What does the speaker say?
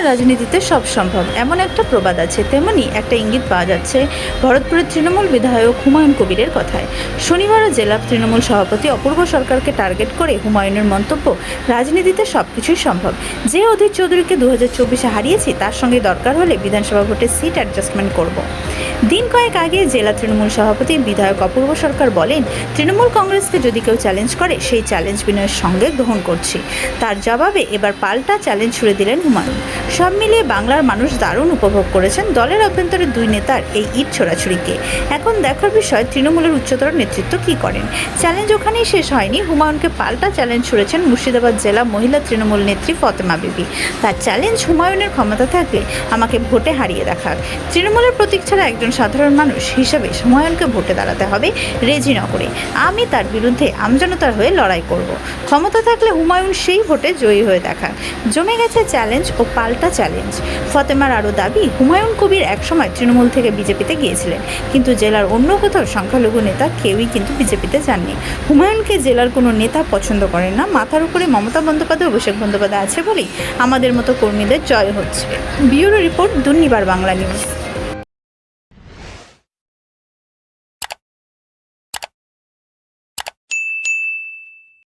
বাংলার রাজনীতিতে সব সম্ভব। এমন একটা প্রবাদ আছে, তেমনি একটা ইঙ্গিত পাওয়া যাচ্ছে ভরতপুরের তৃণমূল বিধায়ক হুমায়ুন কবিরের কথায়। শনিবার জেলা তৃণমূল সভাপতি অপূর্ব সরকারকে টার্গেট করে হুমায়ুনের মন্তব্য, রাজনীতিতে সব কিছুই সম্ভব। যে অধীর চৌধুরীকে দু হাজার চব্বিশে হারিয়েছি, তার সঙ্গে দরকার হলে বিধানসভা ভোটে সিট অ্যাডজাস্টমেন্ট করব। দিন কয়েক আগে জেলা তৃণমূল সভাপতি বিধায়ক অপূর্ব সরকার বলেন, তৃণমূল কংগ্রেসকে যদি কেউ চ্যালেঞ্জ করে, সেই চ্যালেঞ্জ বিনয়ের সঙ্গে গ্রহণ করছি। তার জবাবে এবার পাল্টা চ্যালেঞ্জ ছুড়ে দিলেন হুমায়ুন। সব মিলিয়ে বাংলার মানুষ দারুণ উপভোগ করেছেন দলের অভ্যন্তরে দুই নেতার এই ইট ছোড়াছুড়িকে এখন দেখার বিষয়, তৃণমূলের উচ্চতর নেতৃত্ব কী করেন? চ্যালেঞ্জ ওখানেই শেষ হয়নি। হুমায়ুনকে পাল্টা চ্যালেঞ্জ ছুড়েছেন মুর্শিদাবাদ জেলা মহিলা তৃণমূল নেত্রী ফতেমা বিবি। তার চ্যালেঞ্জ হুমায়ুনের ক্ষমতা থাকলে আমাকে ভোটে হারিয়ে দেখাক তৃণমূলের প্রতীক ছাড়া একজন সাধারণ মানুষ হিসেবে হুমায়ুনকে ভোটে দাঁড়াতে হবে রেজিনগরে। আমি তার বিরুদ্ধে আমজনতার হয়ে লড়াই করব। ক্ষমতা থাকলে হুমায়ুন সেই ভোটে জয়ী হয়ে দেখাক জমে গেছে চ্যালেঞ্জ ও পাল্টা চ্যালেঞ্জ। ফতেমার আরও দাবি, হুমায়ুন কবির একসময় তৃণমূল থেকে বিজেপিতে গিয়েছিলেন, কিন্তু জেলার অন্য কোথাও সংখ্যালঘু নেতা কেউই কিন্তু বিজেপিতে যাননি। হুমায়ুনকে জেলার কোনো নেতা পছন্দ করেন না। মাথার উপরে মমতা বন্দ্যোপাধ্যায়, অভিষেক বন্দ্যোপাধ্যায় আছে বলেই আমাদের মতো কর্মীদের জয় হচ্ছে। Bureau report Durnibar Bangla news.